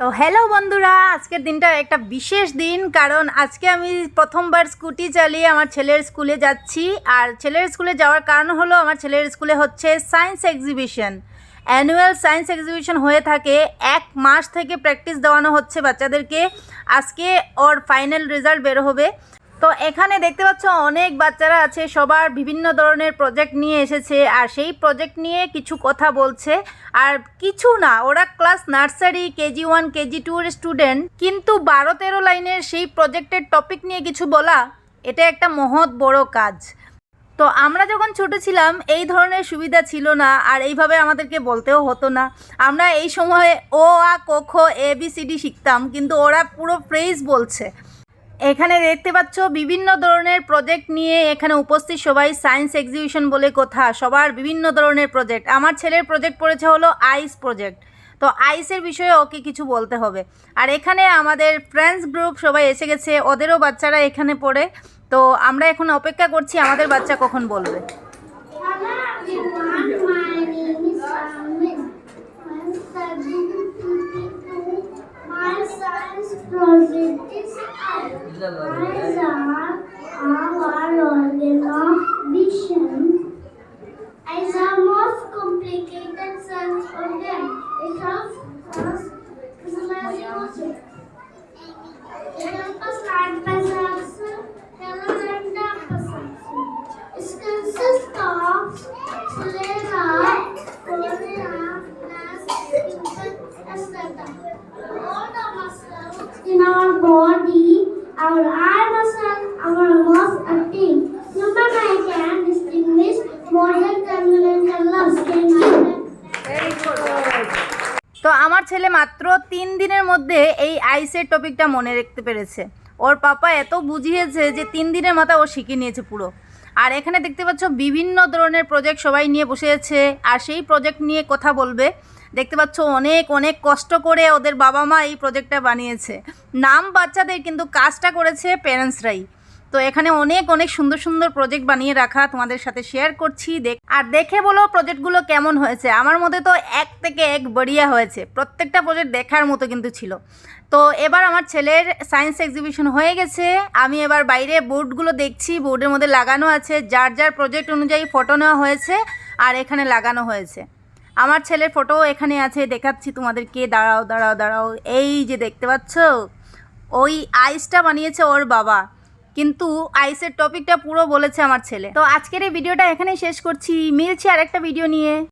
তো হ্যালো বন্ধুরা, আজকের দিনটা একটা বিশেষ দিন, কারণ আজকে আমি প্রথমবার স্কুটি চালিয়ে আমার ছেলের স্কুলে যাচ্ছি। আর ছেলের স্কুলে যাওয়ার কারণ হলো, আমার ছেলের স্কুলে হচ্ছে science exhibition annual science exhibition হয়ে থাকে, এক মাস থেকে প্র্যাকটিস দেওয়ানো হচ্ছে বাচ্চাদেরকে। আজকে ওর ফাইনাল রেজাল্ট বেরো হবে। তো এখানে দেখতে পাচ্ছ অনেক বাচ্চারা আছে, সবার বিভিন্ন ধরনের প্রজেক্ট নিয়ে এসেছে, আর সেই প্রজেক্ট নিয়ে কিছু কথা বলছে। আর কিছু না, ওরা class nursery KG one KG টুর স্টুডেন্ট কিন্তু বারো তেরো লাইনের সেই প্রজেক্টের টপিক নিয়ে কিছু বলা, এটা একটা মহৎ বড় কাজ। তো আমরা যখন ছোট ছিলাম, এই ধরনের সুবিধা ছিল না, আর এইভাবে আমাদেরকে বলতেও হতো না। আমরা এই সময়ে ও, আ, ক এ, বি, সি, ডি শিখতাম, কিন্তু ওরা পুরো ফ্রেজ বলছে। এখানে দেখতে পাচ্ছ বিভিন্ন ধরনের প্রজেক্ট নিয়ে এখানে উপস্থিত সবাই সায়েন্স এক্সিবিশন বলে কথা, সবার বিভিন্ন ধরনের প্রজেক্ট আমার ছেলের প্রজেক্ট পড়েছে হলো আইস প্রজেক্ট তো আইসের বিষয়ে ওকে কিছু বলতে হবে। আর এখানে আমাদের ফ্রেন্ডস গ্রুপ সবাই এসে গেছে, ওদেরও বাচ্চারা এখানে পড়ে। তো আমরা এখন অপেক্ষা করছি আমাদের বাচ্চা কখন বলবে। My name is Amit. I'm studying PP2. My science project Eyes are our organ of vision. Eyes are most complicated organ. It helps us visualize. It helps us color and depth perception. It consists of sclera, cornea, glass, pupil, etc. All the muscles in our body, our eye muscle, our most active. Number eye can distinguish 10 million colors. Can I তো আমার ছেলে মাত্র তিন দিনের মধ্যে এই আইসের টপিকটা মনে রাখতে পেরেছে ওর পাপা এত বুঝিয়েছে যে তিন দিনের মাথা ও শিখে নিয়েছে পুরো আর এখানে দেখতে পাচ্ছ বিভিন্ন ধরনের প্রজেক্ট সবাই নিয়ে বসে আছে। আর সেই প্রজেক্ট নিয়ে কথা বলবে। দেখতে পাচ্ছ অনেক অনেক কষ্ট করে ওদের বাবা মা এই প্রজেক্টটা বানিয়েছে। নাম বাচ্চাদের কিন্তু কাজটা করেছে প্যারেন্টসরাই তো এখানে অনেক অনেক সুন্দর সুন্দর প্রজেক্ট বানিয়ে রাখা তোমাদের সাথে শেয়ার করছি। দেখ আর দেখে বলো প্রজেক্টগুলো কেমন হয়েছে। আমার মধ্যে তো এক থেকে এক বড়িয়া হয়েছে। প্রত্যেকটা প্রজেক্ট দেখার মতো কিন্তু ছিল। তো এবার আমার ছেলের সায়েন্স এক্সিবিশন হয়ে গেছে। আমি এবার বাইরে বোর্ডগুলো দেখছি। বোর্ডের মধ্যে লাগানো আছে। যার যার প্রজেক্ট অনুযায়ী ফটো নেওয়া হয়েছে আর এখানে লাগানো হয়েছে। আমার ছেলের ফটো এখানে আছে। দেখাচ্ছি তোমাদেরকে। দাঁড়াও দাঁড়াও দাঁড়াও। এই যে দেখতে পাচ্ছ, ওই আইসটা বানিয়েছে ওর বাবা। কিন্তু আইসের টপিকটা পুরো বলেছে আমার ছেলে। তো আজকের এই ভিডিওটা এখানেই শেষ করছি। মিলছি আরেকটা ভিডিও নিয়ে।